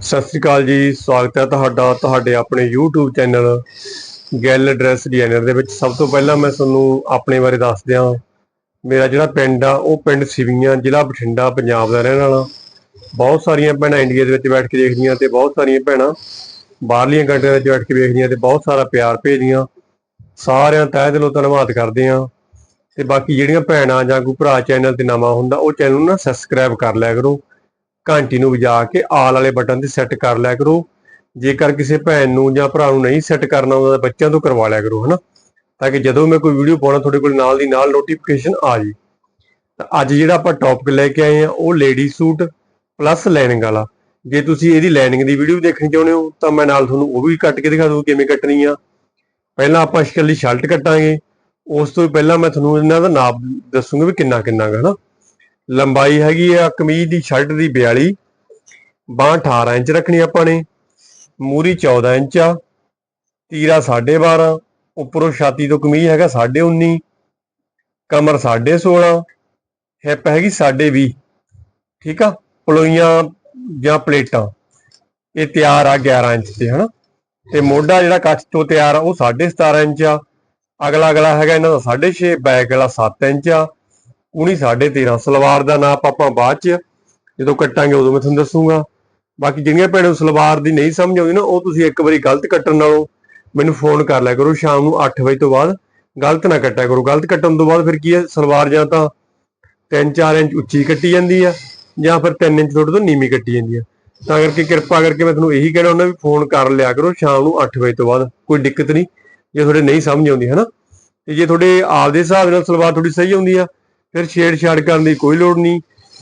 ਸਤਿ ਸ੍ਰੀ ਅਕਾਲ ਜੀ, ਸਵਾਗਤ ਹੈ ਤੁਹਾਡਾ, ਤੁਹਾਡੇ ਆਪਣੇ YouTube ਚੈਨਲ ਗੈਲ ਡਰੈਸ ਡਿਜ਼ਾਈਨਰ ਦੇ ਵਿੱਚ। ਸਭ ਤੋਂ ਪਹਿਲਾਂ ਮੈਂ ਤੁਹਾਨੂੰ ਆਪਣੇ ਬਾਰੇ ਦੱਸ ਦਿਆਂ ਮੇਰਾ ਜਿਹੜਾ ਪਿੰਡ ਆ, ਉਹ ਪਿੰਡ ਸਿਵੀਆਂ, ਜ਼ਿਲ੍ਹਾ ਬਠਿੰਡਾ, ਪੰਜਾਬ ਦਾ ਰਹਿਣ ਵਾਲਾ। ਬਹੁਤ ਸਾਰੀਆਂ ਭੈਣਾਂ ਇੰਡੀਆ ਦੇ ਵਿੱਚ ਬੈਠ ਕੇ ਦੇਖਦੀਆਂ ਤੇ ਬਹੁਤ ਸਾਰੀਆਂ ਭੈਣਾਂ ਬਾਹਰਲੀਆਂ ਕੰਟਰੀਆਂ ਵਿੱਚ ਬੈਠ ਕੇ ਵੇਖਦੀਆਂ ਤੇ ਬਹੁਤ ਸਾਰਾ ਪਿਆਰ ਭੇਜਦੀਆਂ। ਸਾਰਿਆਂ ਤਹਿ ਦਿਲੋਂ ਧੰਨਵਾਦ ਕਰਦੇ ਆ ਤੇ ਬਾਕੀ ਜਿਹੜੀਆਂ ਭੈਣਾਂ ਜਾਂ ਕੋਈ ਭਰਾ ਚੈਨਲ ਤੇ ਨਵਾਂ ਹੁੰਦਾ, ਉਹ ਚੈਨਲ ਨੂੰ ਨਾ ਸਬਸਕ੍ਰਾਈਬ ਕਰ ਲਿਆ ਕਰੋ। ਘੰਟੀ ਨੂੰ ਵਜਾ ਕੇ ਆਲ ਵਾਲੇ ਬਟਨ ਤੇ ਸੈੱਟ ਕਰ ਲਿਆ ਕਰੋ। ਜੇਕਰ ਕਿਸੇ ਭੈਣ ਨੂੰ ਜਾਂ ਭਰਾ ਨੂੰ ਨਹੀਂ ਸੈੱਟ ਕਰਨਾ ਉਹਦਾ ਬੱਚਿਆਂ ਤੋਂ ਕਰਵਾ ਲਿਆ ਕਰੋ, ਹਨਾ? ਤਾਂ ਕਿ ਜਦੋਂ ਮੈਂ ਕੋਈ ਵੀਡੀਓ ਪਾਉਣਾ ਤੁਹਾਡੇ ਕੋਲ ਨਾਲ ਦੀ ਨਾਲ ਨੋਟੀਫਿਕੇਸ਼ਨ ਆ ਜੇ ਤਾਂ ਅੱਜ ਜਿਹੜਾ ਆਪਾਂ ਟੌਪਿਕ ਲੈ ਕੇ ਆਏ ਆ, ਉਹ ਲੇਡੀ ਸੂਟ ਪਲੱਸ ਲਾਈਨਿੰਗ ਵਾਲਾ। ਜੇ ਤੁਸੀਂ ਇਹਦੀ ਲਾਈਨਿੰਗ ਦੀ ਵੀਡੀਓ ਦੇਖਣੀ ਚਾਹੁੰਦੇ ਹੋ, ਤਾਂ ਮੈਂ ਨਾਲ ਤੁਹਾਨੂੰ ਉਹ ਵੀ ਕੱਟ ਕੇ ਦਿਖਾ ਦੂੰ ਕਿਵੇਂ ਕੱਟਣੀ ਆ। ਪਹਿਲਾਂ ਆਪਾਂ ਇਸ਼ਕਲੀ ਸ਼ਰਟ ਕੱਟਾਂਗੇ। ਉਸ ਤੋਂ ਪਹਿਲਾਂ ਮੈਂ ਤੁਹਾਨੂੰ ਇਹਨਾਂ ਦਾ ਨਾਪ ਦੱਸੂਗਾ ਵੀ ਕਿੰਨਾ ਕਿੰਨਾ ਗਾ, ਹਨਾ? ਲੰਬਾਈ ਹੈਗੀ ਆ ਕਮੀਜ਼ ਦੀ ਸ਼ਰਟ ਦੀ 42 ਬਾਂਹ 18 ਇੰਚ ਰੱਖਣੀ ਆਪਾਂ ਨੇ, ਮੂਰੀ 14 ਇੰਚ ਆ, ਤੀਰਾ 12.5 ਉੱਪਰੋਂ ਛਾਤੀ ਤੋਂ ਕਮੀਜ਼ ਹੈਗਾ 19.5 ਕਮਰ 16.5 ਹਿੱਪ ਹੈਗੀ 20.5 ਠੀਕ ਆ? ਪਲੋਈਆਂ ਜਾਂ ਪਲੇਟਾਂ, ਇਹ ਤਿਆਰ ਆ 11 ਇੰਚ ਤੇ, ਹਨਾ? ਤੇ ਮੋਢਾ ਜਿਹੜਾ ਕੱਚ ਤੋਂ ਤਿਆਰ ਆ, ਉਹ 17.5 ਇੰਚ ਆ ਅਗਲਾ ਅਗਲਾ ਹੈਗਾ ਇਹਨਾਂ ਦਾ 6.5 ਬੈਕ ਵਾਲਾ 7 ਇੰਚ ਆ ਉਨੀ 13.5 ਸਲਵਾਰ ਦਾ ਨਾਪ ਆਪਾਂ ਬਾਅਦ ਚ ਜਦੋਂ ਕੱਟਾਂਗੇ ਉਦੋਂ ਮੈਂ ਤੁਹਾਨੂੰ ਦੱਸੂਗਾ। ਬਾਕੀ ਜਿਹੜੀਆਂ ਭੈਣਾਂ ਨੂੰ ਸਲਵਾਰ ਦੀ ਨਹੀਂ ਸਮਝ ਆਉਂਦੀ ਨਾ, ਉਹ ਤੁਸੀਂ ਇੱਕ ਵਾਰੀ ਗਲਤ ਕੱਟਣ ਨਾਲੋਂ ਮੈਨੂੰ ਫੋਨ ਕਰ ਲਿਆ ਕਰੋ ਸ਼ਾਮ ਨੂੰ 8 ਵਜੇ ਤੋਂ ਬਾਅਦ। ਗਲਤ ਨਾ ਕੱਟਿਆ ਕਰੋ। ਗਲਤ ਕੱਟਣ ਤੋਂ ਬਾਅਦ ਫਿਰ ਕੀ ਹੈ? ਸਲਵਾਰ ਜਾਂ ਤਾਂ 3-4 ਇੰਚ ਉੱਚੀ ਕੱਟੀ ਜਾਂਦੀ ਆ ਜਾਂ ਫਿਰ 3 ਇੰਚ ਤੁਹਾਡੇ ਤੋਂ ਨੀਵੀਂ ਕੱਟੀ ਜਾਂਦੀ ਆ ਤਾਂ ਕਰਕੇ ਕਿਰਪਾ ਕਰਕੇ ਮੈਂ ਤੁਹਾਨੂੰ ਇਹੀ ਕਹਿਣਾ ਹੁੰਦਾ ਵੀ ਫੋਨ ਕਰ ਲਿਆ ਕਰੋ ਸ਼ਾਮ ਨੂੰ 8 ਵਜੇ ਤੋਂ ਬਾਅਦ। ਕੋਈ ਦਿੱਕਤ ਨਹੀਂ। ਜੇ ਤੁਹਾਡੇ ਨਹੀਂ ਸਮਝ ਆਉਂਦੀ ਹੈ ਨਾ ਤੇ ਜੇ ਤੁਹਾਡੇ ਆਪਦੇ ਹਿਸਾਬ ਨਾਲ ਸਲਵਾਰ ਤੁਹਾਡੀ ਸਹੀ ਆਉਂਦੀ ਆ ਫਿਰ ਛੇੜ-ਛਾੜ ਕਰਨ ਦੀ ਕੋਈ ਲੋੜ ਨਹੀਂ।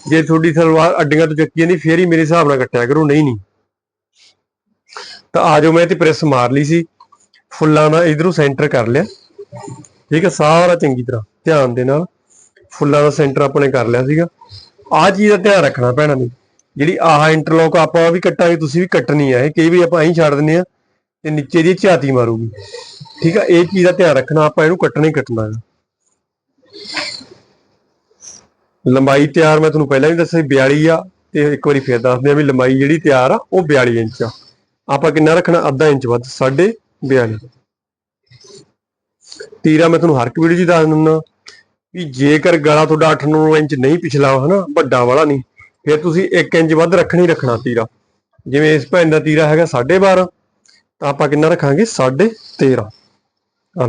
ਜੇ ਤੁਹਾਡੀ ਸਲਵਾਰ ਅੱਡੀਆਂ ਤੋਂ ਚੱਕੀ ਜਾਂਦੀ ਫੇਰ ਹੀ ਮੇਰੇ ਹਿਸਾਬ ਨਾਲ ਕੱਟਿਆ ਕਰੋ, ਨਹੀਂ ਨਹੀਂ। ਤਾਂ ਆ ਮੈਂ ਤੇ ਪ੍ਰੈਸ ਮਾਰ ਲਈ ਸੀ। ਫੁੱਲਾਂ ਦਾ ਇਧਰੋਂ ਸੈਂਟਰ ਕਰ ਲਿਆ। ਠੀਕ ਹੈ ਸਾਰਾ ਚੰਗੀ ਤਰ੍ਹਾਂ ਧਿਆਨ ਦੇ ਨਾਲ ਫੁੱਲਾਂ ਦਾ ਸੈਂਟਰ ਆਪਣੇ ਕਰ ਲਿਆ ਸੀਗਾ। ਆਹ ਚੀਜ਼ ਦਾ ਧਿਆਨ ਰੱਖਣਾ ਭੈਣਾਂ ਨੇ। ਜਿਹੜੀ ਆਹ ਇੰਟਰਲੌਕ ਆਪਾਂ ਵੀ ਕੱਟਾਂਗੇ, ਤੁਸੀਂ ਵੀ ਕੱਟਣੀ ਆ। ਇਹ ਕਈ ਵੀ ਆਪਾਂ ਐਂ ਛੱਡ ਦਿੰਦੇ ਆ ਤੇ ਨੀਚੇ ਦੀ ਝਾਤੀ ਮਾਰੂਗੀ। ਠੀਕ ਆ, ਇਹ ਚੀਜ਼ ਦਾ ਧਿਆਨ ਰੱਖਣਾ, ਆਪਾਂ ਇਹਨੂੰ ਕੱਟਣਾ ਹੀ ਕੱਟਣਾ ਹੈ ਲੰਬਾਈ ਤਿਆਰ ਮੈਂ ਤੁਹਾਨੂੰ ਪਹਿਲਾਂ ਵੀ ਦੱਸਿਆ ਸੀ 42 ਆ, ਤੇ ਇੱਕ ਵਾਰੀ ਫੇਰ ਦੱਸਦੇ ਆ ਵੀ ਲੰਬਾਈ ਜਿਹੜੀ ਤਿਆਰ ਆ, ਉਹ 42 ਇੰਚ ਆ। ਆਪਾਂ ਕਿੰਨਾ ਰੱਖਣਾ? ਅੱਧਾ ਇੰਚ ਵੱਧ 42 ਤੀਰਾ ਮੈਂ ਤੁਹਾਨੂੰ ਹਰ ਇੱਕ ਵੀਡੀਓ 'ਚ ਦੱਸ ਦਿੰਦਾ ਵੀ ਜੇਕਰ ਗਲਾ ਤੁਹਾਡਾ 8-9 ਇੰਚ ਨਹੀਂ ਪਿਛਲਾ, ਹਨਾ, ਵੱਡਾ ਵਾਲਾ ਨਹੀਂ, ਫਿਰ ਤੁਸੀਂ 1 ਇੰਚ ਵੱਧ ਰੱਖਣੀ, ਰੱਖਣਾ ਤੀਰਾ। ਜਿਵੇਂ ਇਸ ਭੈਣ ਦਾ ਤੀਰਾ ਹੈਗਾ 12.5 ਤਾਂ ਆਪਾਂ ਕਿੰਨਾ ਰੱਖਾਂਗੇ? 13.5 ਹਾਂ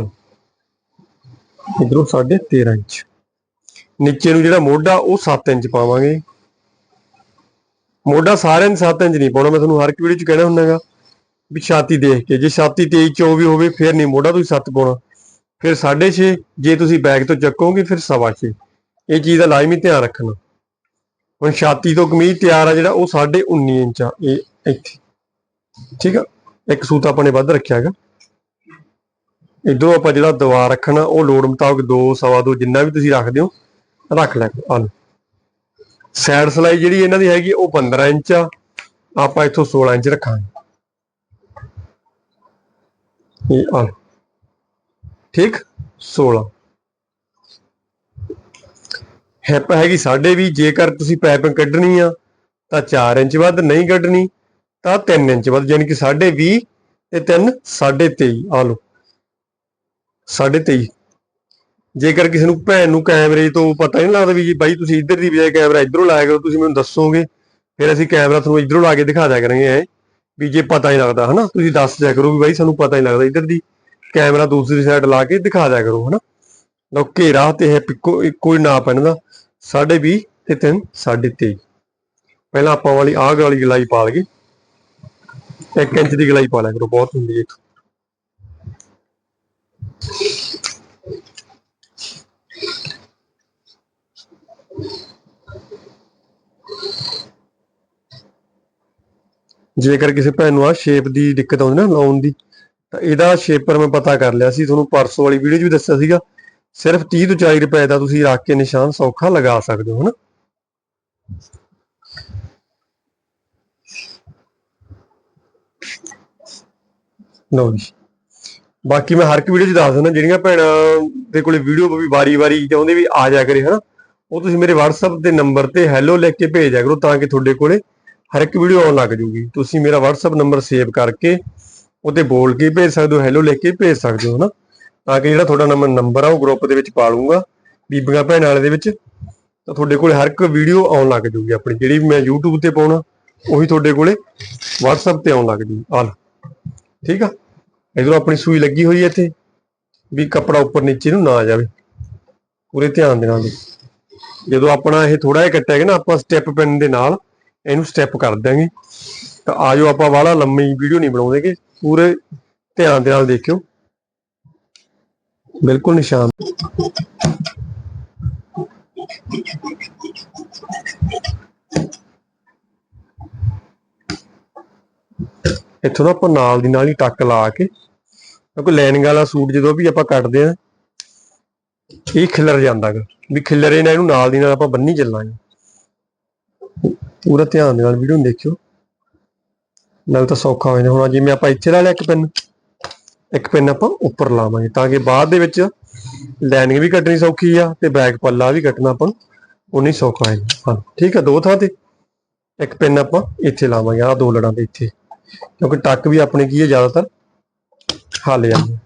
ਇਧਰੋਂ 13.5 ਇੰਚ। ਨੀਚੇ ਨੂੰ ਜਿਹੜਾ ਮੋਢਾ, ਉਹ 7 ਇੰਚ ਪਾਵਾਂਗੇ। ਮੋਢਾ ਸਾਰਿਆਂ ਨੂੰ 7 ਇੰਚ ਨਹੀਂ ਪਾਉਣਾ, ਮੈਂ ਤੁਹਾਨੂੰ ਹਰ ਇੱਕ ਵੀਡੀਓ 'ਚ ਕਹਿਣਾ ਹੁੰਦਾਗਾ ਵੀ ਛਾਤੀ ਦੇਖ ਕੇ, ਜੇ ਛਾਤੀ 23 24 ਹੋਵੇ, ਫਿਰ ਨਹੀਂ ਮੋਢਾ ਤੁਸੀਂ 7 ਪਾਉਣਾ। ਫਿਰ 6.5 ਜੇ ਤੁਸੀਂ ਬੈਗ ਤੋਂ ਚੱਕੋਗੇ, ਫਿਰ 6.5 ਇਹ ਚੀਜ਼ ਦਾ ਲਾਜ਼ਮੀ ਧਿਆਨ ਰੱਖਣਾ। ਹੁਣ ਛਾਤੀ ਤੋਂ ਕਮੀਜ਼ ਤਿਆਰ ਆ ਜਿਹੜਾ, ਉਹ 19.5 ਇੰਚ ਆ, ਇਹ ਇੱਥੇ। ਠੀਕ ਆ? ਇੱਕ ਸੂਤ ਆਪਾਂ ਨੇ ਵੱਧ ਰੱਖਿਆ ਹੈਗਾ। ਇਧਰੋਂ ਆਪਾਂ ਜਿਹੜਾ ਦੀਵਾਰ ਰੱਖਣਾ, ਉਹ ਲੋੜ ਮੁਤਾਬਕ 2 ਸਵਾ 2 ਜਿੰਨਾ ਵੀ ਤੁਸੀਂ ਰੱਖਦੇ ਹੋ ਰੱਖ ਲੈ ਆ ਲਓ। ਸਾਈਡ ਸਲਾਈ ਜਿਹੜੀ ਇਹਨਾਂ ਦੀ ਹੈਗੀ, ਉਹ 15 ਇੰਚ ਆ। ਆਪਾਂ ਇੱਥੋਂ 16 ਇੰਚ ਰੱਖਾਂਗੇ। ਇਹ ਆ ਠੀਕ? 16 ਹਿੱਪ ਹੈਗੀ ਸਾਡੇ ਵੀ ਜੇਕਰ ਤੁਸੀਂ ਪਾਈਪਿੰਗ ਕੱਢਣੀ ਆ, ਤਾਂ 4 ਇੰਚ ਵੱਧ, ਨਹੀਂ ਕੱਢਣੀ, ਤਾਂ 3 ਇੰਚ ਵੱਧ, ਯਾਨੀ ਕਿ 20 ਤੇ 3 23 ਆ ਲਓ। 23 ਜੇਕਰ ਕਿਸੇ ਨੂੰ ਭੈਣ ਨੂੰ ਕੈਮਰੇ ਤੋਂ ਪਤਾ ਨਹੀਂ ਲੱਗਦਾ ਵੀ ਜੀ ਬਾਈ ਤੁਸੀਂ ਇੱਧਰ ਦੀ ਬਜਾਏ ਕੈਮਰਾ ਇੱਧਰੋਂ ਲਾਇਆ ਕਰੋ, ਤੁਸੀਂ ਮੈਨੂੰ ਦੱਸੋਗੇ। ਫਿਰ ਅਸੀਂ ਕੈਮਰਾ ਤੁਹਾਨੂੰ ਇੱਧਰੋਂ ਲਾ ਕੇ ਦਿਖਾ ਦਿਆ ਕਰਾਂਗੇ ਐ, ਵੀ ਜੇ ਪਤਾ ਨਹੀਂ ਲੱਗਦਾ, ਹਨਾ? ਤੁਸੀਂ ਦੱਸ ਦਿਆ ਕਰੋ ਵੀ ਬਾਈ ਸਾਨੂੰ ਪਤਾ ਨਹੀਂ ਲੱਗਦਾ ਇੱਧਰ ਦੀ ਕੈਮਰਾ ਦੂਸਰੀ ਸਾਈਡ ਲਾ ਕੇ ਦਿਖਾ ਦਿਆ ਕਰੋ, ਹਨਾ? ਲਓ, ਘੇਰਾ ਤੇ ਹੈ ਪਿੱਕੋ ਕੋਈ ਨਾਪ ਇਹਨਾਂ ਦਾ 20 ਤੇ 3 23 ਪਹਿਲਾਂ ਆਪਾਂ ਵਾਲੀ ਆਹ ਵਾਲੀ ਗਲਾਈ ਪਾ ਲਈਏ। 1 ਇੰਚ ਦੀ ਗਲਾਈ ਪਾ ਲਿਆ ਕਰੋ, ਬਹੁਤ ਹੁੰਦੀ ਹੈ ਜੇਕਰ ਕਿਸੇ ਭੈਣ ਨੂੰ ਆ ਸ਼ੇਪ ਦੀ ਦਿੱਕਤ ਆਉਂਦੀ ਨਾ, ਲਾਉਣ ਦੀ, ਤਾਂ ਇਹਦਾ ਸ਼ੇਪਰ ਮੈਂ ਪਤਾ ਕਰ ਲਿਆ ਸੀ, ਤੁਹਾਨੂੰ ਪਰਸੋਂ ਵਾਲੀ ਵੀਡੀਓ 'ਚ ਵੀ ਦੱਸਿਆ ਸੀਗਾ। ਸਿਰਫ 30 ਤੋਂ 40 ਰੁਪਏ ਦਾ ਤੁਸੀਂ ਰੱਖ ਕੇ ਨਿਸ਼ਾਨ ਸੌਖਾ ਲਗਾ ਸਕਦੇ ਹੋ, ਹਨਾ? ਲਓ ਜੀ। ਬਾਕੀ ਮੈਂ ਹਰ ਇੱਕ ਵੀਡੀਓ 'ਚ ਦੱਸ ਦਿੰਦਾ, ਜਿਹੜੀਆਂ ਭੈਣਾਂ ਦੇ ਕੋਲੇ ਵੀਡੀਓ ਵੀ ਵਾਰੀ-ਵਾਰੀ ਚਾਹੁੰਦੇ ਵੀ ਆ ਜਾ ਕਰੇ, ਹਨਾ? ਉਹ ਤੁਸੀਂ ਮੇਰੇ WhatsApp ਦੇ ਨੰਬਰ ਤੇ ਹੈਲੋ ਲਿਖ ਕੇ ਭੇਜਿਆ ਕਰੋ, ਤਾਂ ਕਿ ਤੁਹਾਡੇ ਕੋਲੇ ਹਰ ਇੱਕ ਵੀਡੀਓ ਆਉਣ ਲੱਗ ਜੂਗੀ। ਤੁਸੀਂ ਮੇਰਾ WhatsApp ਨੰਬਰ ਸੇਵ ਕਰਕੇ ਉਹਤੇ ਬੋਲ ਕੇ ਭੇਜ ਸਕਦੇ ਹੋ ਹੈਲੋ ਲਿਖ ਕੇ ਭੇਜ ਸਕਦੇ ਹੋ, ਹਨਾ? ਤਾਂ ਕਿ ਜਿਹੜਾ ਤੁਹਾਡਾ ਨੰਬਰ ਆ, ਉਹ ਗਰੁੱਪ ਦੇ ਵਿੱਚ ਪਾ ਲੂੰਗਾ ਬੀਬੀਆਂ ਭੈਣਾਂ ਵਾਲੇ ਦੇ ਵਿੱਚ। ਤਾਂ ਤੁਹਾਡੇ ਕੋਲੇ ਹਰ ਇੱਕ ਵੀਡੀਓ ਆਉਣ ਲੱਗ ਜੂਗੀ ਆਪਣੀ, ਜਿਹੜੀ ਮੈਂ YouTube ਤੇ ਪਾਉਣਾ, ਉਹੀ ਤੁਹਾਡੇ ਕੋਲੇ WhatsApp ਤੇ ਆਉਣ ਲੱਗ ਜੂ। ਆ ਠੀਕ ਆ? ਇਧਰੋਂ ਆਪਣੀ ਸੂਈ ਲੱਗੀ ਹੋਈ ਹੈ ਇੱਥੇ, ਵੀ ਕੱਪੜਾ ਉੱਪਰ ਨੀਚੇ ਨੂੰ ਨਾ ਆ ਜਾਵੇ। ਪੂਰੇ ਧਿਆਨ ਦੇ ਨਾਲ ਜਦੋਂ ਆਪਣਾ ਇਹ ਥੋੜਾ ਜਿਹਾ ਕੱਟਿਆ ਗਿਆ ਨਾ, ਆਪਾਂ ਸਟੈਪ ਪੈਨ ਦੇ ਨਾਲ ਇਹਨੂੰ ਸਟੈਪ ਕਰ ਦਾਂਗੇ ਤਾਂ ਆਜੋ ਆਪਾਂ ਵਾਲਾ ਲੰਮੀ ਵੀਡੀਓ ਨਹੀਂ ਬਣਾਉਂਦੇਗੇ। ਪੂਰੇ ਧਿਆਨ ਦੇ ਨਾਲ ਦੇਖਿਓ। ਬਿਲਕੁਲ ਨਿਸ਼ਾਨ। ਇੱਥੋਂ ਦਾ ਆਪਾਂ ਨਾਲ ਦੀ ਨਾਲ ਹੀ ਟੱਕ ਲਾ ਕੇ, ਕਿਉਂਕਿ ਲਾਈਨਿੰਗ ਵਾਲਾ ਸੂਟ ਜਦੋਂ ਵੀ ਆਪਾਂ ਕੱਟਦੇ ਆ, ਇਹ ਖਿਲਰ ਜਾਂਦਾ ਗਾ। ਵੀ ਖਿਲਰੇ ਨਾਲ ਇਹਨੂੰ ਨਾਲ ਦੀ ਨਾਲ ਆਪਾਂ ਬੰਨੀ ਚੱਲਾਂਗੇ। ਪੂਰਾ ਧਿਆਨ ਦੇ ਨਾਲ ਵੀਡੀਓ ਨੂੰ ਦੇਖਿਓ। ਨਾਲ ਤਾਂ ਸੌਖਾ ਹੋ ਜਾਂਦਾ। ਹੁਣ ਜਿਵੇਂ ਆਪਾਂ ਇੱਥੇ ਲਾ ਲਿਆ ਇੱਕ ਪੈਨ ਇੱਕ ਪੈਨ ਆਪਾਂ ਉੱਪਰ ਲਾਵਾਂਗੇ ਤਾਂ ਕਿ ਬਾਅਦ ਦੇ ਵਿੱਚ ਲਾਈਨਿੰਗ ਵੀ ਕੱਟਣੀ ਸੌਖੀ ਆ ਤੇ ਬੈਕ ਪੱਲਾ ਵੀ ਕੱਟਣਾ ਆਪਾਂ ਉਨੀ ਸੌਖਾ ਹੈ। ਹਾਂ, ਠੀਕ ਆ, ਦੋ ਥਾਂ ਤੇ ਇੱਕ ਪੈਨ ਆਪਾਂ ਇੱਥੇ ਲਾਵਾਂਗੇ। ਆ ਦੋ ਲੜਾਂ ਦੇ ਇੱਥੇ। ਕਿਉਂਕਿ ਟੱਕ ਵੀ ਆਪਣੇ ਕੀ ਹੈ ਜ਼ਿਆਦਾਤਰ ਹੱਲ ਜਾਂਦੇ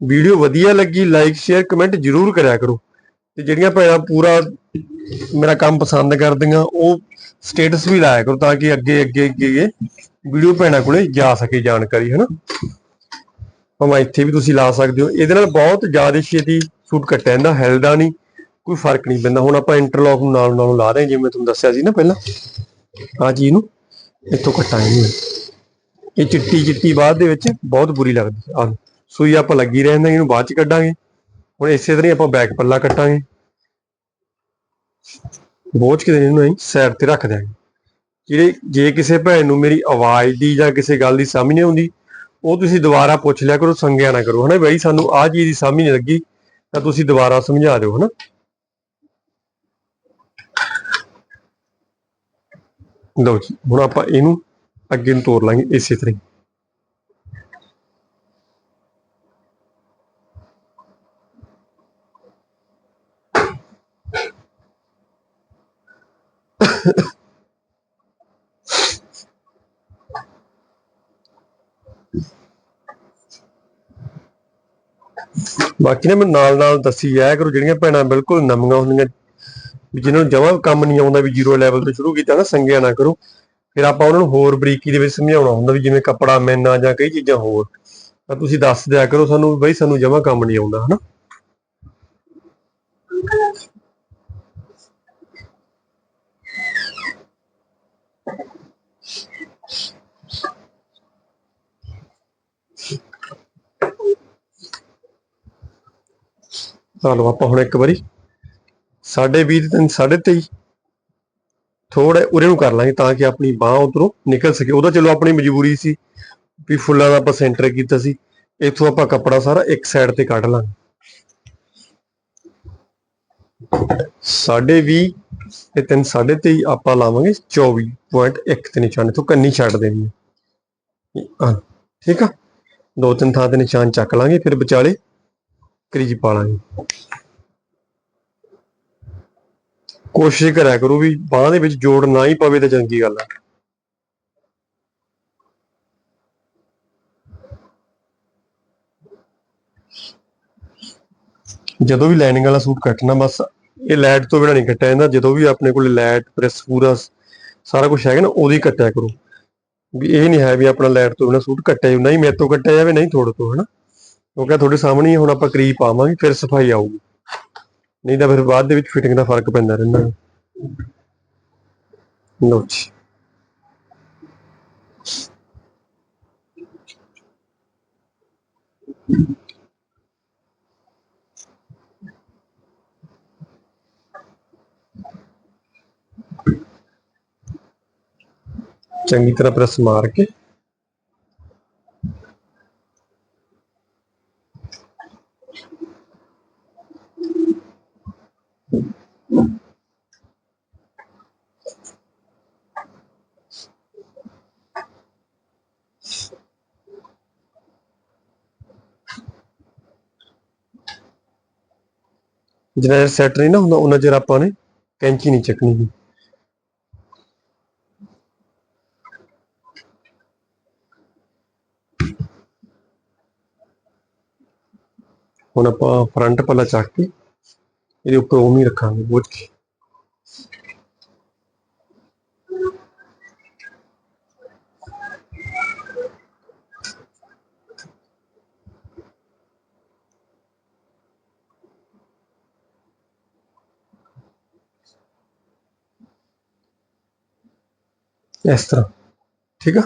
ਵੀਡੀਓ ਵਧੀਆ ਲੱਗੀ ਲਾਈਕ ਸ਼ੇਅਰ ਕਮੈਂਟ ਜਰੂਰ ਕਰਿਆ ਕਰੋ। ਤੇ ਜਿਹੜੀਆਂ ਭੈਣਾਂ ਪੂਰਾ ਮੇਰਾ ਕੰਮ ਪਸੰਦ ਕਰਦੀਆਂ, ਉਹ ਸਟੇਟਸ ਵੀ ਲਾਇਆ ਕਰੋ ਤਾਂ ਕਿ ਅੱਗੇ ਅੱਗੇ ਅੱਗੇ ਵੀਡੀਓ ਭੈਣਾਂ ਕੋਲੇ ਜਾ ਸਕੇ ਜਾਣਕਾਰੀ, ਹਨਾ? ਭਾਵੇਂ ਇੱਥੇ ਵੀ ਤੁਸੀਂ ਲਾ ਸਕਦੇ ਹੋ। ਇਹਦੇ ਨਾਲ ਬਹੁਤ ਜ਼ਿਆਦਾ ਛੇਤੀ ਸੂਟ ਕੱਟਿਆ ਜਾਂਦਾ ਹਿਲਦਾ ਨਹੀਂ ਕੋਈ ਫ਼ਰਕ ਨਹੀਂ ਪੈਂਦਾ। ਹੁਣ ਆਪਾਂ ਇੰਟਰਲੌਕ ਨੂੰ ਨਾਲ ਨਾਲ ਲਾ ਰਹੇ ਹਾਂ, ਜਿਵੇਂ ਤੁਹਾਨੂੰ ਦੱਸਿਆ ਸੀ ਨਾ ਪਹਿਲਾਂ। ਆ ਚੀਜ਼ ਨੂੰ ਇੱਥੋਂ ਕੱਟਾਂਗੇ ਇਹਨੂੰ। ਇਹ ਚਿੱਟੀ ਚਿੱਟੀ ਬਾਅਦ ਦੇ ਵਿੱਚ ਬਹੁਤ ਬੁਰੀ ਲੱਗਦੀ ਆ। ਸੂਈ ਆਪਾਂ ਲੱਗੀ ਰਹਿੰਦਾ ਇਹਨੂੰ ਬਾਅਦ ਚ ਕੱਢਾਂਗੇ। ਹੁਣ ਇਸੇ ਤਰ੍ਹਾਂ ਹੀ ਆਪਾਂ ਬੈਕ ਪੱਲਾ ਕੱਟਾਂਗੇ। ਬੋਝ ਕੇ ਇਹਨੂੰ ਅਸੀਂ ਸਾਈਡ ਤੇ ਰੱਖ ਦਿਆਂਗੇ। ਜਿਹੜੇ, ਜੇ ਕਿਸੇ ਭੈਣ ਨੂੰ ਮੇਰੀ ਆਵਾਜ਼ ਦੀ ਜਾਂ ਕਿਸੇ ਗੱਲ ਦੀ ਸਮਝ ਨਹੀਂ ਆਉਂਦੀ, ਉਹ ਤੁਸੀਂ ਦੁਬਾਰਾ ਪੁੱਛ ਲਿਆ ਕਰੋ, ਸੰਗਿਆ ਨਾ ਕਰੋ, ਹਨਾ ਬਈ? ਸਾਨੂੰ ਆਹ ਚੀਜ਼ ਦੀ ਸਮਝ ਨਹੀਂ ਲੱਗੀ, ਤਾਂ ਤੁਸੀਂ ਦੁਬਾਰਾ ਸਮਝਾ ਦਿਓ, ਹਨਾ? ਲਓ ਜੀ, ਹੁਣ ਆਪਾਂ ਇਹਨੂੰ ਅੱਗੇ ਨੂੰ ਤੋਰ ਲਾਂਗੇ ਇਸੇ ਤਰ੍ਹਾਂ ਬਾਕੀ ਨਾ ਮੈਂ ਨਾਲ ਨਾਲ ਦੱਸੀ ਜਾਇਆ ਕਰੋ, ਜਿਹੜੀਆਂ ਭੈਣਾਂ ਬਿਲਕੁਲ ਨਵੀਆਂ ਹੁੰਦੀਆਂ, ਵੀ ਜਿਨ੍ਹਾਂ ਨੂੰ ਜਮਾਂ ਕੰਮ ਨਹੀਂ ਆਉਂਦਾ, ਵੀ ਜ਼ੀਰੋ ਲੈਵਲ ਤੋਂ ਸ਼ੁਰੂ ਕੀਤਾ ਨਾ, ਸੰਗਿਆ ਨਾ ਕਰੋ। ਫਿਰ ਆਪਾਂ ਉਹਨਾਂ ਨੂੰ ਹੋਰ ਬਰੀਕੀ ਦੇ ਵਿੱਚ ਸਮਝਾਉਣਾ ਹੁੰਦਾ, ਵੀ ਜਿਵੇਂ ਕੱਪੜਾ ਮੈਨਾ ਜਾਂ ਕਈ ਚੀਜ਼ਾਂ ਹੋਰ। ਤਾਂ ਤੁਸੀਂ ਦੱਸ ਦਿਆ ਕਰੋ ਸਾਨੂੰ, ਬਈ ਸਾਨੂੰ ਜਮਾਂ ਕੰਮ ਨਹੀਂ ਆਉਂਦਾ, ਹਨਾ? ਲਓ ਆਪਾਂ ਹੁਣ ਇੱਕ ਵਾਰੀ। ਸਾਢੇ 20 ਤੇ ਤਿੰਨ, ਸਾਢੇ 23 ਥੋੜਾ ਉਰੇ ਨੂੰ ਕਰ ਲਾਂਗੇ ਤਾਂ ਕਿ ਆਪਣੀ ਬਾਹ ਉਧਰੋਂ ਨਿਕਲ ਸਕੇ। ਉਹਦਾ ਚਲੋ ਆਪਣੀ ਮਜਬੂਰੀ ਸੀ ਵੀ ਫੁੱਲਾਂ ਦਾ ਆਪਾਂ ਸੈਂਟਰ ਕੀਤਾ ਸੀ। ਇੱਥੋਂ ਆਪਾਂ ਕੱਪੜਾ ਸਾਰਾ ਇੱਕ ਸਾਈਡ ਤੇ ਕੱਢ ਲਾਂਗੇ। ਸਾਢੇ 20 ਤੇ ਤਿੰਨ, ਸਾਢੇ 23 ਆਪਾਂ ਲਾਵਾਂਗੇ 24.1 ਤੇ ਨਿਸ਼ਾਨ। ਇਥੋਂ ਕੰਨੀ ਛੱਡ ਦੇਣੀ ਹੈ, ਠੀਕ ਆ? ਦੋ, ਤਿੰਨ ਥਾਂ ਤੇ ਨਿਸ਼ਾਨ ਚੱਕ ਲਾਂਗੇ, ਫਿਰ ਵਿਚਾਲੇ ਕਰੀਜ ਪਾ ਲਾਂਗੇ ਕੋਸ਼ਿਸ਼ ਕਰਿਆ ਕਰੋ ਵੀ ਬਾਹ ਦੇ ਵਿੱਚ ਜੋੜ ਨਾ ਹੀ ਪਵੇ ਤਾਂ ਚੰਗੀ ਗੱਲ ਆ। ਜਦੋਂ ਵੀ ਲਾਈਨਿੰਗ ਵਾਲਾ ਸੂਟ ਕੱਟਣਾ ਬਸ, ਇਹ ਲੈਟ ਤੋਂ ਬਿਨਾ ਨਹੀਂ ਕੱਟਿਆ ਜਾਂਦਾ। ਜਦੋਂ ਵੀ ਆਪਣੇ ਕੋਲ ਲੈਟ ਪ੍ਰੈਸ ਪੂਰਾ ਸਾਰਾ ਕੁਝ ਹੈਗਾ ਨਾ, ਉਹਦੀ ਕੱਟਿਆ ਕਰੋ। ਵੀ ਇਹ ਨਹੀਂ ਹੈ ਵੀ ਆਪਣਾ ਲੈਟ ਤੋਂ ਬਿਨਾ ਸੂਟ ਕੱਟਿਆ ਜਾਊ ਨਹੀਂ, ਮੇਰੇ ਤੋਂ ਕੱਟਿਆ ਜਾਵੇ, ਨਹੀਂ ਥੋੜੇ ਤੋਂ, ਹਨਾ? ਕਿਉਂਕਿ ਤੁਹਾਡੇ ਸਾਹਮਣੇ ਹੀ ਹੁਣ ਆਪਾਂ ਕਰੀਬ ਪਾਵਾਂਗੇ, ਫਿਰ ਸਫ਼ਾਈ ਆਊਗੀ ਨਹੀਂ ਤਾਂ ਫਿਰ ਬਾਅਦ ਦੇ ਵਿੱਚ ਫਿਟਿੰਗ ਦਾ ਫ਼ਰਕ ਪੈਂਦਾ ਰਹਿੰਦਾ ਹੈ। ਜੀ ਚੰਗੀ ਤਰ੍ਹਾਂ ਪ੍ਰੈਸ ਮਾਰ ਕੇ ਜਿੰਨਾ ਚਿਰ ਸੈਟ ਨਹੀਂ ਨਾ ਹੁੰਦਾ, ਉਹਨਾਂ ਚਿਰ ਆਪਾਂ ਨੇ ਕੈਂਚੀ ਨਹੀਂ ਚੱਕਣੀ ਜੀ। ਹੁਣ ਆਪਾਂ ਫਰੰਟ ਪੱਲਾ ਚੱਕ ਕੇ ਇਹਦੇ ਉੱਪਰ ਉਵੇਂ ਹੀ ਰੱਖਾਂਗੇ ਬੋਝ ਇਸ ਤਰ੍ਹਾਂ। ਠੀਕ ਆ?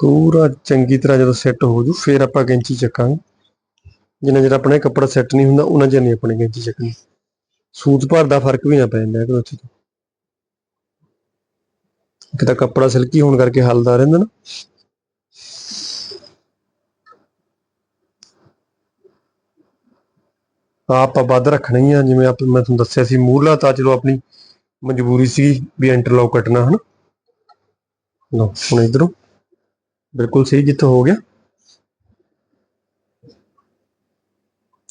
ਪੂਰਾ ਚੰਗੀ ਤਰ੍ਹਾਂ ਜਦੋਂ ਸੈੱਟ ਹੋ ਜੂ ਫਿਰ ਆਪਾਂ ਕੈਂਚੀ ਚੱਕਾਂਗੇ। ਜਿੰਨਾ ਜਿਹੜਾ ਆਪਣਾ ਕੱਪੜਾ ਸੈੱਟ ਨਹੀਂ ਹੁੰਦਾ ਉਹਨਾਂ ਚਿਰ ਨਹੀਂ ਆਪਣੀ ਕੈਂਚੀ ਚੱਕਣੀ। ਸੂਤ ਭਰ ਦਾ ਫ਼ਰਕ ਵੀ ਨਾ ਪੈ ਜਾਂਦਾ ਇਹਦੇ ਵਿੱਚ ਇੱਕ ਤਾਂ ਕੱਪੜਾ ਸਿਲਕੀ ਹੋਣ ਕਰਕੇ ਹਲਦਾ ਰਹਿੰਦਾ ਨਾ। ਆਪਾਂ ਵੱਧ ਰੱਖਣਾ ਆ ਜਿਵੇਂ ਆਪ ਮੈਂ ਤੁਹਾਨੂੰ ਦੱਸਿਆ ਸੀ, ਮੂਹਰਲਾ ਤਾਂ ਚਲੋ ਆਪਣੀ ਮਜਬੂਰੀ ਸੀ ਵੀ ਇੰਟਰਲੌਕ ਕੱਟਣਾ, ਹਨ। ਲਓ, ਹੁਣ ਇਧਰੋਂ। ਬਿਲਕੁਲ ਸਹੀ ਜਿੱਥੇ ਹੋ ਗਿਆ।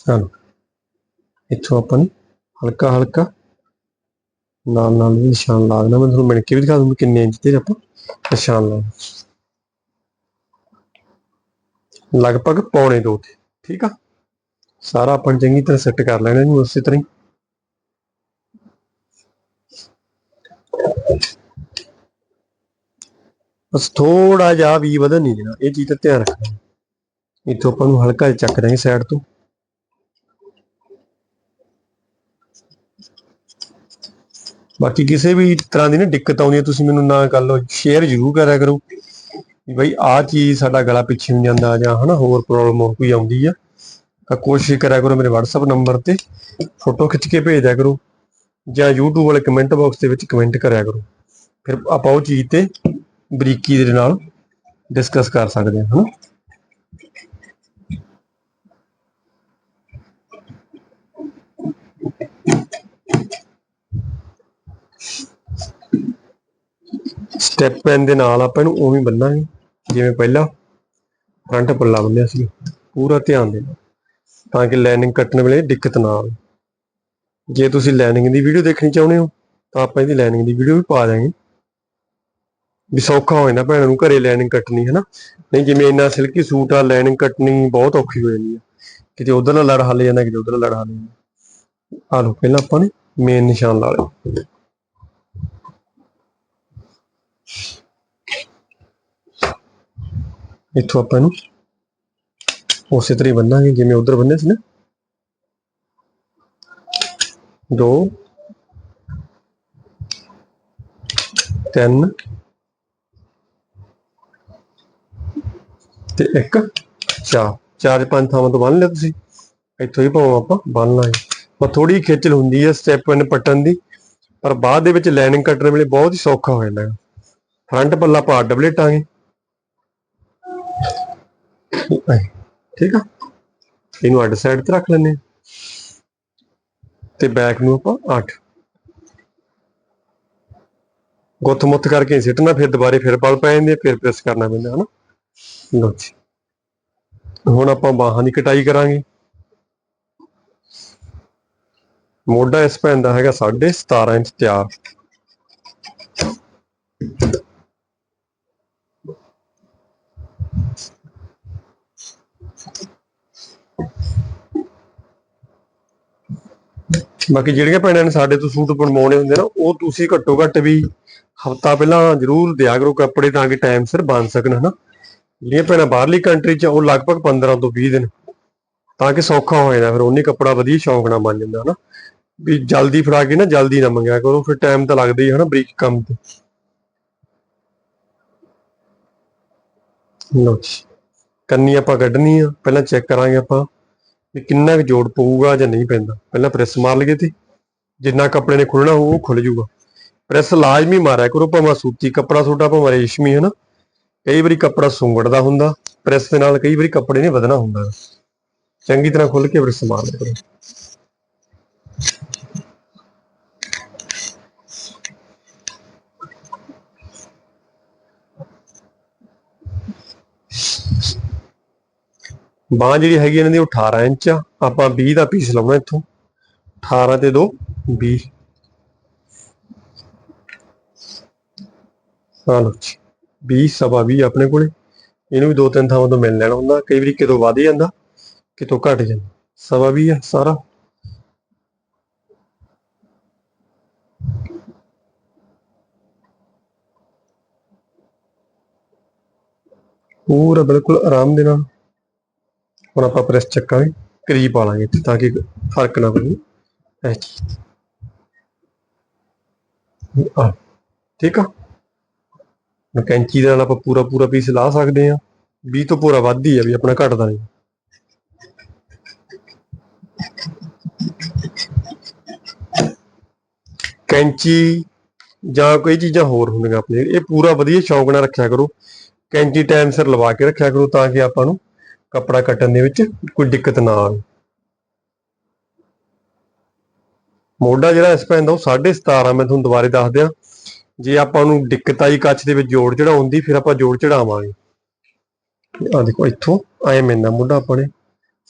ਹਾਂ ਇੱਥੋਂ ਆਪਾਂ ਨੂੰ ਹਲਕਾ ਹਲਕਾ ਨਾਲ ਨਾਲ ਵੀ ਨਿਸ਼ਾਨ ਲਾ ਦੇਣਾ। ਮੈਂ ਤੁਹਾਨੂੰ ਮਿਣ ਕੇ ਵੀ ਦਿਖਾ ਦੂੰਗਾ ਕਿੰਨੇ ਇੰਚ ਤੇ ਆਪਾਂ ਨਿਸ਼ਾਨ ਲਾ ਲਗਭਗ ਪੌਣੇ ਦੋ ਤੇ, ਠੀਕ ਆ? ਸਾਰਾ ਆਪਾਂ ਚੰਗੀ ਤਰ੍ਹਾਂ ਸੈੱਟ ਕਰ ਲੈਣਾ ਇਹਨੂੰ ਉਸੇ ਤਰ੍ਹਾਂ ਹੀ। ਬਸ ਥੋੜਾ ਜਿਹਾ ਵੀ ਵਧਣ ਨਹੀਂ ਦੇਣਾ, ਇਹ ਚੀਜ਼ ਦਾ ਧਿਆਨ ਰੱਖਣਾ। ਇੱਥੋਂ ਆਪਾਂ ਨੂੰ ਹਲਕਾ ਜਿਹਾ ਚੱਕ ਦਾਂਗੇ ਸਾਈਡ ਤੋਂ। ਬਾਕੀ ਕਿਸੇ ਵੀ ਤਰ੍ਹਾਂ ਦੀ ਨਾ ਦਿੱਕਤ ਆਉਂਦੀ ਹੈ, ਤੁਸੀਂ ਮੈਨੂੰ ਨਾ ਗੱਲ ਸ਼ੇਅਰ ਜ਼ਰੂਰ ਕਰਿਆ ਕਰੋ ਵੀ ਬਈ ਆਹ ਚੀਜ਼ ਸਾਡਾ ਗਲਾ ਪਿੱਛੇ ਨੂੰ ਜਾਂਦਾ ਜਾਂ ਹਨਾ ਹੋਰ ਪ੍ਰੋਬਲਮ ਹੋਰ ਕੋਈ ਆਉਂਦੀ ਆ, ਤਾਂ ਕੋਸ਼ਿਸ਼ ਕਰਿਆ ਕਰੋ ਮੇਰੇ WhatsApp ਨੰਬਰ ਤੇ ਫੋਟੋ ਖਿੱਚ ਕੇ ਭੇਜ ਦਿਆ ਕਰੋ ਜਾਂ YouTube ਵਾਲੇ ਕਮੈਂਟ ਬਾਕਸ ਦੇ ਵਿੱਚ ਕਮੈਂਟ ਕਰਿਆ ਕਰੋ, ਫਿਰ ਆਪਾਂ ਉਹ ਚੀਜ਼ ਤੇ ਬਰੀਕੀ ਦੇ ਨਾਲ ਡਿਸਕਸ ਕਰ ਸਕਦੇ ਹਾਂ, ਹਨਾ। ਸਟੈਪ ਪੈਨ ਦੇ ਨਾਲ ਆਪਾਂ ਇਹਨੂੰ ਉਵੇਂ ਬੰਨਾਂਗੇ। ਜਿਵੇਂ ਪਹਿਲਾਂ ਫਰੰਟ ਪੱਲਾ ਬੰਨਿਆ ਸੀ। ਪੂਰਾ ਧਿਆਨ ਦੇਣਾ। ਤਾਂ ਕਿ ਲਾਈਨਿੰਗ ਕੱਟਣ ਵੇਲੇ ਦਿੱਕਤ ਨਾ ਆਵੇ। ਜੇ ਤੁਸੀਂ ਲਾਈਨਿੰਗ ਦੀ ਵੀਡੀਓ ਦੇਖਣੀ ਚਾਹੁੰਦੇ ਹੋ, ਤਾਂ ਆਪਾਂ ਇਹਦੀ ਲਾਈਨਿੰਗ ਦੀ ਵੀਡੀਓ ਵੀ ਪਾ ਦਾਂਗੇ ਵੀ ਸੌਖਾ ਹੋ ਜਾਂਦਾ ਭੈਣਾਂ ਨੂੰ ਘਰੇ ਲਾਈਨਿੰਗ ਕੱਟਣੀ ਹੈ ਨਾ ਨਹੀਂ, ਜਿਵੇਂ ਇੰਨਾ ਸਿਲਕੀ ਸੂਟ ਆ ਲਾਈਨਿੰਗ ਕੱਟਣੀ ਬਹੁਤ ਔਖੀ ਹੋ ਜਾਂਦੀ ਹੈ ਕਿਤੇ ਉਧਰ ਨਾਲ ਲੜ ਹੱਲ ਜਾਂਦਾ, ਕਿਤੇ ਉਧਰ ਲੜ ਹੱਲ ਜਾਂਦਾ। ਆ ਲਓ, ਪਹਿਲਾਂ ਆਪਾਂ ਨੇ ਮੇਨ ਨਿਸ਼ਾਨ ਲਾ ਲਿਆ। ਇੱਥੋਂ ਆਪਾਂ ਨੂੰ ਉਸੇ ਤਰ੍ਹਾਂ ਹੀ ਬੰਨਾਂਗੇ, ਜਿਵੇਂ ਉਧਰ ਬੰਨੇ ਸੀ ਨਾ। ਦੋ, ਤਿੰਨ ਤੇ ਇੱਕ, ਚਾਰ। ਚਾਰ ਪੰਜ ਥਾਵਾਂ ਤੋਂ ਬੰਨ ਲਿਆ ਤੁਸੀਂ। ਇੱਥੋਂ ਹੀ ਭਾਵੇਂ ਆਪਾਂ ਬੰਨ ਲਾਂਗੇ। ਪਰ ਥੋੜੀ ਖੇਚਲ ਹੁੰਦੀ ਹੈ ਸਟੈਪ ਇਨ ਪੱਟਣ ਦੀ। ਪਰ ਬਾਅਦ ਦੇ ਵਿੱਚ ਲਾਈਨਿੰਗ ਕੱਟਣ ਵੇਲੇ ਬਹੁਤ ਹੀ ਸੌਖਾ ਹੋ ਜਾਂਦਾ। ਹੈ ਫਰੰਟ ਪੱਲਾ ਆਪਾਂ ਅੱਡ ਬਲੇਟਾਂਗੇ ਠੀਕ ਆ? ਇਹਨੂੰ ਅੱਡ ਸਾਈਡ ਤੇ ਰੱਖ ਲੈਂਦੇ ਤੇ ਬੈਕ ਨੂੰ ਆਪਾਂ 8 ਗੁੱਥ ਮੁੱਥ ਕਰਕੇ ਸਿੱਟਣਾ, ਫਿਰ ਦੁਬਾਰੇ ਫਿਰ ਬਲ ਪੈ ਜਾਂਦੇ ਫਿਰ ਪ੍ਰੈਸ ਕਰਨਾ ਪੈਂਦਾ, ਹਨਾ? ਲਓ ਜੀ। ਹੁਣ ਆਪਾਂ ਬਾਹਾਂ ਦੀ ਕਟਾਈ ਕਰਾਂਗੇ। ਮੋਢਾ ਇਸ ਭੈਣ ਦਾ ਹੈਗਾ 17.5 ਇੰਚ ਤਿਆਰ। ਬਾਕੀ ਜਿਹੜੀਆਂ ਭੈਣਾਂ ਨੇ ਸਾਡੇ ਤੋਂ ਸੂਟ ਬਣਵਾਉਣੇ ਹੁੰਦੇ ਨਾ, ਉਹ ਤੁਸੀਂ ਘੱਟੋ ਘੱਟ ਵੀ ਹਫਤਾ ਪਹਿਲਾਂ ਜ਼ਰੂਰ ਦਿਆ ਕਰੋ ਕੱਪੜੇ ਤਾਂ ਕਿ ਟਾਈਮ ਸਿਰ ਬਣ ਸਕਣ, ਹਨਾ? ਜਿਹੜੀਆਂ ਭੈਣਾਂ ਬਾਹਰਲੀ ਕੰਟਰੀ 'ਚ ਉਹ ਲਗਭਗ 15 ਤੋਂ 20 ਦਿਨ, ਤਾਂ ਕਿ ਸੌਖਾ ਹੋ ਜਾਂਦਾ, ਫਿਰ ਉਹਨੇ ਕੱਪੜਾ ਵਧੀਆ ਸ਼ੌਂਕ ਨਾਲ ਬਣ ਜਾਂਦਾ, ਹਨਾ? ਵੀ ਜਲਦੀ ਫੜਾ ਕੇ ਨਾ, ਜਲਦੀ ਨਾ ਮੰਗਿਆ ਕਰੋ, ਫਿਰ ਟਾਈਮ ਤਾਂ ਲੱਗਦਾ ਹੀ ਹੈ ਹਨਾ, ਬਰੀਕ ਕੰਮ ਤੇ। ਲਓ ਕੰਨੀ ਆਪਾਂ ਕੱਢਣੀ ਆ ਪਹਿਲਾਂ ਚੈੱਕ ਕਰਾਂਗੇ ਆਪਾਂ। ਵੀ ਕਿੰਨਾ ਕੁ ਜੋੜ ਪਊਗਾ ਜਾਂ ਨਹੀਂ ਪੈਂਦਾ। ਪਹਿਲਾਂ ਪ੍ਰੈਸ ਮਾਰ ਲਈਏ ਤੇ ਜਿੰਨਾ ਕੱਪੜੇ ਨੇ ਖੁੱਲਣਾ ਹੋਊ, ਉਹ ਖੁੱਲ ਜੂਗਾ ਪ੍ਰੈਸ ਲਾਜ਼ਮੀ ਮਾਰਿਆ ਕਰੋ, ਭਾਵੇਂ ਸੂਤੀ ਕੱਪੜਾ ਤੁਹਾਡਾ ਭਾਵੇਂ ਰੇਸ਼ਮੀ ਹੈ ਨਾ ਕਈ ਵਾਰੀ ਕੱਪੜਾ ਸੁੰਗੜਦਾ ਹੁੰਦਾ ਪ੍ਰੈਸ ਦੇ ਨਾਲ ਕਈ ਵਾਰੀ ਕੱਪੜੇ ਨੇ ਵਧਣਾ ਹੁੰਦਾ। ਚੰਗੀ ਤਰ੍ਹਾਂ ਖੁੱਲ ਕੇ ਪ੍ਰੈਸ ਮਾਰ ਲਿਆ ਕਰੋ। ਬਾਹ ਜਿਹੜੀ ਹੈਗੀ ਇਹਨਾਂ ਦੀ ਉਹ 18 ਇੰਚ ਆ। ਆਪਾਂ 20 ਦਾ ਪੀਸ ਲਾਉਣਾ ਇੱਥੋਂ। 18 ਤੇ 2 20 ਆ 20 ਸਵਾ 20 ਆਪਣੇ ਕੋਲੇ। ਇਹਨੂੰ ਵੀ ਦੋ ਤਿੰਨ ਥਾਵਾਂ ਤੋਂ ਮਿਲ ਲੈਣਾ ਹੁੰਦਾ। ਕਈ ਵਾਰੀ ਕਿਤੋਂ ਵੱਧ ਜਾਂਦਾ, ਕਿਤੋਂ ਘਟ ਜਾਂਦਾ। ਸਵਾ 20 ਆ ਸਾਰਾ। ਪੂਰਾ ਬਿਲਕੁਲ ਆਰਾਮ ਦੇ ਨਾਲ। ਹੁਣ ਆਪਾਂ ਪ੍ਰੈਸ ਚੱਕਾਂਗੇ, ਕਰੀਬ ਪਾ ਲਾਂਗੇ ਇੱਥੇ ਤਾਂ ਕਿ ਫ਼ਰਕ ਨਾ ਪਵੇ। ਇਹ ਚੀਜ਼। ਆ, ਠੀਕ ਆ? ਹੁਣ ਕੈਂਚੀ ਦੇ ਨਾਲ ਆਪਾਂ ਪੂਰਾ ਪੂਰਾ ਪੀਸ ਲਾ ਸਕਦੇ ਆ 20 ਤੋਂ ਪੂਰਾ ਵੱਧ ਹੀ ਆ ਵੀ ਆਪਣਾ ਘਟਦਾ ਨਹੀਂ। ਕੈਂਚੀ ਜਾਂ ਕੋਈ ਚੀਜ਼ਾਂ ਹੋਰ ਹੁੰਦੀਆਂ ਆਪਣੇ। ਇਹ ਪੂਰਾ ਵਧੀਆ ਸ਼ੌਂਕ ਨਾਲ ਰੱਖਿਆ ਕਰੋ। ਕੈਂਚੀ ਟਾਈਮ ਸਿਰ ਲਵਾ ਕੇ ਰੱਖਿਆ ਕਰੋ ਤਾਂ ਕਿ ਆਪਾਂ ਨੂੰ ਕੱਪੜਾ ਕੱਟਣ ਦੇ ਵਿੱਚ ਕੋਈ ਦਿੱਕਤ ਨਾ ਆਵੇ। ਮੋਢਾ ਜਿਹੜਾ ਇਸ ਪੈਂਦਾ ਉਹ 17.5 ਮੈਂ ਤੁਹਾਨੂੰ ਦੁਬਾਰੇ ਦੱਸ ਦਿਆਂ। ਜੇ ਆਪਾਂ ਨੂੰ ਦਿੱਕਤ ਆਈ ਕੱਚ ਦੇ ਵਿੱਚ ਜੋੜ ਚੜਾਉਣ ਦੀ ਫਿਰ ਆਪਾਂ ਜੋੜ ਚੜਾਵਾਂਗੇ। ਆ ਦੇਖੋ ਇੱਥੋਂ ਐ ਮੈਨਾਂ ਮੋਢਾ ਆਪਾਂ ਨੇ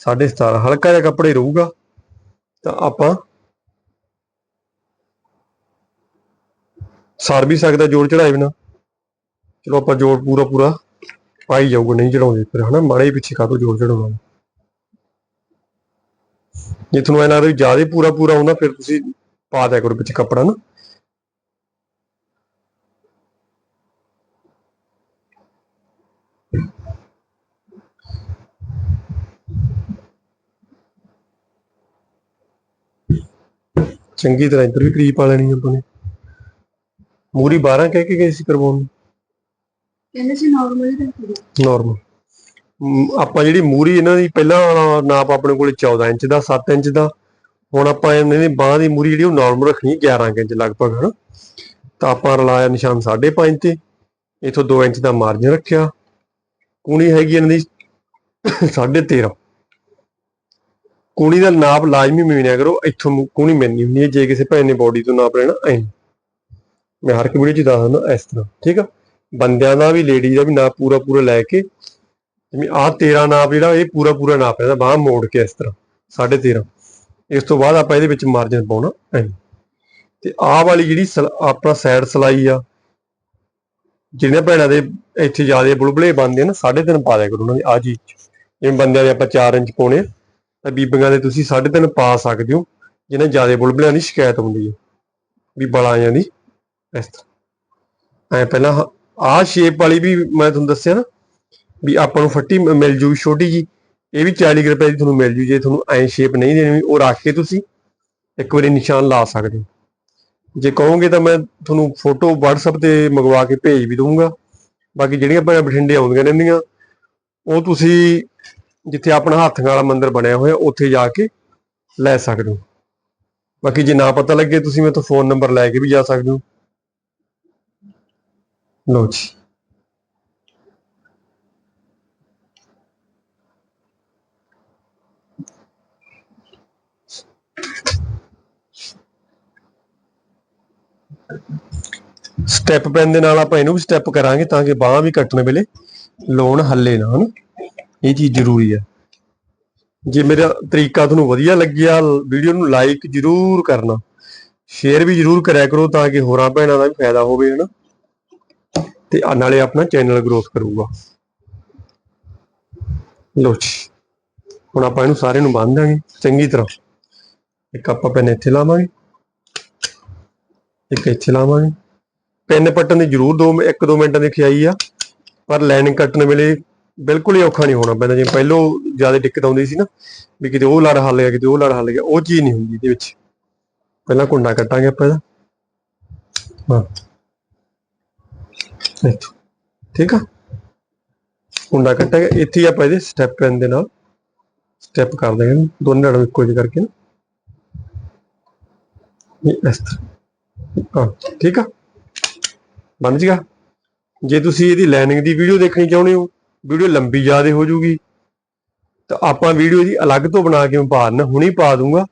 17.5 ਹਲਕਾ ਜਿਹਾ ਕੱਪੜੇ ਰਹੂਗਾ। ਤਾਂ ਆਪਾਂ ਸਰ ਵੀ ਸਕਦਾ ਜੋੜ ਚੜਾਏ ਬਿਨਾ। ਚਲੋ ਆਪਾਂ ਜੋੜ ਪੂਰਾ ਪੂਰਾ ਪਾਈ ਜਾਊਗਾ, ਨਹੀਂ ਚੜਾਉਂਦੇ ਫਿਰ, ਹਨਾ? ਮਾੜੇ ਪਿੱਛੇ ਕਾਹਤੋਂ ਜੋੜ ਚੜਾਉਣਾ ਜੇ ਤੁਹਾਨੂੰ ਐ ਲੱਗਦਾ ਜ਼ਿਆਦਾ ਪੂਰਾ ਪੂਰਾ ਆਉਂਦਾ, ਫਿਰ ਤੁਸੀਂ ਪਾ ਦਿਆ ਕਰੋ ਵਿੱਚ ਕੱਪੜਾ ਨਾ ਚੰਗੀ ਤਰ੍ਹਾਂ ਇੱਧਰ ਵੀ ਕਰੀਬ ਪਾ ਲੈਣੀ ਆਪਾਂ ਨੇ। ਮੂਰੀ 12 ਕਹਿ ਕੇ ਗਏ ਸੀ ਕਰਵਾਉਣ ਨੂੰ? ਕਹਿੰਦੇ ਸੀ ਨਾਰਮਲ ਹੀ ਰੱਖੋ ਨਾਰਮਲ ਆਪਾਂ ਜਿਹੜੀ ਮੂਰੀ ਇਹਨਾਂ ਦੀ ਪਹਿਲਾਂ ਵਾਲਾ ਨਾਪ ਆਪਣੇ ਕੋਲੇ 14 ਇੰਚ ਦਾ 7 ਇੰਚ ਦਾ, ਹੁਣ ਆਪਾਂ ਇਹਨਾਂ ਦੀ ਬਾਹ ਦੀ ਮੂਰੀ ਜਿਹੜੀ ਉਹ ਨਾਰਮਲ ਰੱਖਣੀ 11 ਇੰਚ ਲਗਭਗ, ਹਨ? ਤਾਂ ਆਪਾਂ ਰਲਾਇਆ ਨਿਸ਼ਾਨ 5.5 ਤੇ, ਇਥੋਂ 2 ਇੰਚ ਦਾ ਮਾਰਜਨ ਰੱਖਿਆ। ਕੂਣੀ ਹੈਗੀ ਇਹਨਾਂ ਦੀ 13.5 ਕੂਣੀ ਦਾ ਨਾਪ ਲਾਜ਼ਮੀ ਮਿਣਿਆ ਕਰੋ, ਇੱਥੋਂ ਮੁ- ਕੂਣੀ ਮਿਲਣੀ ਹੁੰਦੀ ਹੈ, ਜੇ ਕਿਸੇ ਭੈਣ ਨੇ ਬੋਡੀ ਤੋਂ ਨਾਪ ਲੈਣਾ, ਐਂ। ਮੈਂ ਹਰ ਇੱਕ ਵੀਡੀਓ 'ਚ ਦੱਸ ਦਿੰਦਾ ਇਸ ਤਰ੍ਹਾਂ, ਠੀਕ ਆ? ਬੰਦਿਆਂ ਦਾ ਵੀ ਲੇਡੀ ਦਾ ਵੀ ਨਾਪ ਪੂਰਾ ਪੂਰਾ ਲੈ ਕੇ ਜਿਵੇਂ ਆਹ 13 ਨਾਪ ਜਿਹੜਾ ਇਹ ਪੂਰਾ ਪੂਰਾ ਨਾਪ ਹੈ ਬਾਹ ਮੋੜ ਕੇ ਇਸ ਤਰ੍ਹਾਂ 13.5 ਇਸ ਤੋਂ ਬਾਅਦ ਆਪਾਂ ਇਹਦੇ ਵਿੱਚ ਮਾਰਜਨ ਪਾਉਣਾ ਐਂ। ਤੇ ਆਹ ਵਾਲੀ ਜਿਹੜੀ ਆਪਣਾ ਸਾਈਡ ਸਲਾਈ ਆ ਜਿਹੜੀਆਂ ਭੈਣਾਂ ਦੇ ਇੱਥੇ ਜ਼ਿਆਦਾ ਬੁਲਬਲੇ ਬੰਦੇ ਆ ਨਾ 3.5 ਪਾ ਦਿਆ ਕਰੋ ਉਹਨਾਂ ਦੀ ਆ ਚੀਜ਼ 'ਚ। ਜਿਵੇਂ ਬੰਦਿਆਂ ਦੇ ਆਪਾਂ 4 ਇੰਚ ਪਾਉਣੇ ਆ, ਤਾਂ ਬੀਬੀਆਂ ਦੇ ਤੁਸੀਂ 3.5 ਪਾ ਸਕਦੇ ਹੋ ਜਿਹਨਾਂ ਜ਼ਿਆਦਾ ਬੁਲਬਲਿਆਂ ਦੀ ਸ਼ਿਕਾਇਤ ਹੁੰਦੀ ਹੈ ਵੀ ਬਲਾਂ ਜਾਂਦੀ ਇਸ ਤਰ੍ਹਾਂ। ਐ ਪਹਿਲਾਂ ਆਹ ਸ਼ੇਪ ਵਾਲੀ ਵੀ ਮੈਂ ਤੁਹਾਨੂੰ ਦੱਸਿਆ ਨਾ, ਵੀ ਆਪਾਂ ਨੂੰ ਫੱਟੀ ਮਿਲ ਜੂਗੀ ਛੋਟੀ ਜੀ ਇਹ ਵੀ 40 ਕੁ ਰੁਪਏ ਦੀ ਤੁਹਾਨੂੰ ਮਿਲ ਜੂ, ਜੇ ਤੁਹਾਨੂੰ ਐਂ ਸ਼ੇਪ ਨਹੀਂ ਦੇਣੀ ਉਹ ਰੱਖ ਕੇ ਤੁਸੀਂ ਇੱਕ ਵਾਰੀ ਨਿਸ਼ਾਨ ਲਾ ਸਕਦੇ ਹੋ। ਜੇ ਕਹੋਗੇ ਤਾਂ ਮੈਂ ਤੁਹਾਨੂੰ ਫੋਟੋ WhatsApp ਤੇ ਮੰਗਵਾ ਕੇ ਭੇਜ ਵੀ ਦਊਂਗਾ। ਬਾਕੀ ਜਿਹੜੀਆਂ ਭੈਣਾਂ ਬਠਿੰਡੇ ਆਉਂਦੀਆਂ ਰਹਿੰਦੀਆਂ, ਉਹ ਤੁਸੀਂ ਜਿੱਥੇ ਆਪਣਾ ਹੱਥ ਵਾਲਾ ਮੰਦਿਰ ਬਣਿਆ ਹੋਇਆ, ਉੱਥੇ ਜਾ ਕੇ ਲੈ ਸਕਦੇ ਹੋ। ਬਾਕੀ ਜੇ ਨਾ ਪਤਾ ਲੱਗੇ, ਤੁਸੀਂ ਮੇਰੇ ਤੋਂ ਫੋਨ ਨੰਬਰ ਲੈ ਕੇ ਵੀ ਜਾ ਸਕਦੇ ਹੋ। ਲਓ ਜੀ ਸਟੈਪ ਪੈਨ ਦੇ ਨਾਲ ਆਪਾਂ ਇਹਨੂੰ ਵੀ ਸਟੈਪ ਕਰਾਂਗੇ ਤਾਂ ਕਿ ਬਾਹਾਂ ਵੀ ਕੱਟਣ ਵੇਲੇ ਲੋਨ ਹੱਲੇ ਨਾ, ਹਨ? ਇਹ ਚੀਜ਼ ਜ਼ਰੂਰੀ ਹੈ ਜੇ ਮੇਰਾ ਤਰੀਕਾ ਤੁਹਾਨੂੰ ਵਧੀਆ ਲੱਗਿਆ, ਵੀਡੀਓ ਨੂੰ ਲਾਈਕ ਜ਼ਰੂਰ ਕਰਨਾ। ਸ਼ੇਅਰ ਵੀ ਜ਼ਰੂਰ ਕਰਿਆ ਕਰੋ ਤਾਂ ਕਿ ਹੋਰਾਂ ਭੈਣਾਂ ਦਾ ਵੀ ਫਾਇਦਾ ਹੋਵੇ, ਹਨਾ? ਤੇ ਨਾਲੇ ਆਪਣਾ ਚੈਨਲ ਗਰੋਥ ਕਰੂਗਾ। ਲੋ ਜੀ, ਹੁਣ ਆਪਾਂ ਇਹਨੂੰ ਸਾਰੇ ਨੂੰ ਬੰਨ ਦਾਂਗੇ ਚੰਗੀ ਤਰ੍ਹਾਂ। ਇੱਕ ਆਪਾਂ ਪੈਨ ਇੱਥੇ ਲਾਵਾਂਗੇ, ਇੱਕ ਇੱਥੇ ਲਾਵਾਂਗੇ। ਪੈਨ ਪੱਟਣ ਦੀ ਜ਼ਰੂਰ 2 1-2 ਮਿੰਟਾਂ ਦੀ ਖਿਆਈ ਆ, ਪਰ ਲਾਈਨਿੰਗ ਕੱਟਣ ਵੇਲੇ ਬਿਲਕੁਲ ਹੀ ਔਖਾ ਨਹੀਂ ਹੋਣਾ ਪੈਂਦਾ। ਜਿਵੇਂ ਪਹਿਲੋਂ ਜ਼ਿਆਦਾ ਦਿੱਕਤ ਆਉਂਦੀ ਸੀ ਨਾ, ਵੀ ਕਿਤੇ ਉਹ ਲੜ ਹੱਲ ਗਿਆ, ਕਿਤੇ ਉਹ ਲੜ ਹੱਲ ਗਿਆ, ਉਹ ਚੀਜ਼ ਨਹੀਂ ਹੁੰਦੀ ਇਹਦੇ ਵਿੱਚ। ਪਹਿਲਾਂ ਕੁੰਡਾ ਕੱਟਾਂਗੇ ਆਪਾਂ ਇਹਦਾ। ਹਾਂ। ਇੱਥੋਂ ਠੀਕ ਆ? ਕੁੰਡਾ ਕੱਟਾਂਗੇ ਇੱਥੇ ਆਪਾਂ ਇਹਦੇ ਸਟੈਪ ਪੈਨ ਦੇ ਨਾਲ ਸਟੈਪ ਕਰ ਦਾਂਗੇ ਦੋਨੇ ਲੜਾਂ ਇੱਕੋ ਜਿਹੇ ਕਰਕੇ ਨਾ। ਇਹ ਇਸ ਤਰ੍ਹਾਂ। ਠੀਕ ਆ? ਬਣ ਜੀਗਾ। ਜੇ ਤੁਸੀਂ ਇਹਦੀ ਲਾਈਨਿੰਗ ਦੀ ਵੀਡੀਓ ਦੇਖਣੀ ਚਾਹੁੰਦੇ ਹੋ ਵੀਡੀਓ ਲੰਬੀ ਜ਼ਿਆਦਾ ਹੋ ਜੂਗੀ। ਤਾਂ ਆਪਾਂ ਵੀਡੀਓ ਦੀ ਅਲੱਗ ਤੋਂ ਬਣਾ ਕੇ ਪਾ ਦਿੰਨਾ ਹੁਣੇ ਪਾ ਦੂੰਗਾ।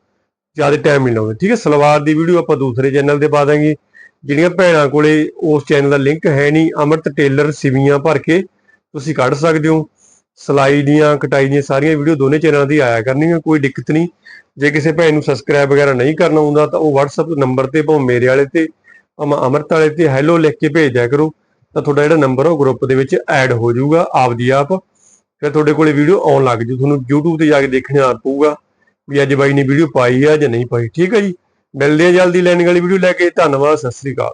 ਜ਼ਿਆਦਾ ਟਾਈਮ ਨਹੀਂ ਲਾਉਂਦੇ। ਠੀਕ ਹੈ ਸਲਵਾਰ ਦੀ ਵੀਡੀਓ ਆਪਾਂ ਦੂਸਰੇ ਚੈਨਲ ਤੇ ਪਾ ਦਾਂਗੇ। ਜਿਹੜੀਆਂ ਭੈਣਾਂ ਕੋਲੇ ਉਸ ਚੈਨਲ ਦਾ ਲਿੰਕ ਹੈ ਨਹੀਂ, ਅਮਰਤ ਟੇਲਰ ਸਿਵੀਆਂ ਭਰ ਕੇ ਤੁਸੀਂ ਕੱਢ ਸਕਦੇ ਹੋ। ਸਿਲਾਈ ਦੀਆਂ, ਕਟਾਈ ਦੀਆਂ ਸਾਰੀਆਂ ਵੀਡੀਓ ਦੋਨੇ ਚੈਨਲਾਂ ਦੀ ਆਇਆ ਕਰਨਗੀਆਂ ਕੋਈ ਦਿੱਕਤ ਨਹੀਂ। ਜੇ ਕਿਸੇ ਭੈਣ ਨੂੰ ਸਬਸਕ੍ਰਾਈਬ ਵਗੈਰਾ ਨਹੀਂ ਕਰਨਾ ਆਉਂਦਾ ਤਾਂ ਉਹ WhatsApp ਨੰਬਰ ਤੇ ਭਾਵੇਂ ਮੇਰੇ ਵਾਲੇ ਤੇ, ਭਾਵੇਂ ਅਮਰਤ ਵਾਲੇ ਤੇ ਹੈਲੋ ਲਿਖ ਕੇ ਭੇਜ ਦਿਆ ਕਰੋ, ਤਾਂ ਤੁਹਾਡਾ ਜਿਹੜਾ ਨੰਬਰ ਉਹ ਗਰੁੱਪ ਦੇ ਵਿੱਚ ਐਡ ਹੋ ਜਾਊਗਾ ਆਪਦੀ ਆਪ। ਫਿਰ ਤੁਹਾਡੇ ਕੋਲੇ ਵੀਡੀਓ ਆਉਣ ਲੱਗ ਜੂ, ਤੁਹਾਨੂੰ YouTube ਤੇ ਜਾ ਕੇ ਦੇਖਣਾ ਆ ਪਊਗਾ ਵੀ ਅੱਜ ਬਾਈ ਨੇ ਵੀਡੀਓ ਪਾਈ ਆ ਜਾਂ ਨਹੀਂ ਪਾਈ, ਠੀਕ ਹੈ ਜੀ? ਮਿਲਦੇ ਆ ਜਲਦੀ ਲੈਣ ਵਾਲੀ ਵੀਡੀਓ ਲੈ ਕੇ ਧੰਨਵਾਦ ਸਤਿ ਸ੍ਰੀ ਅਕਾਲ।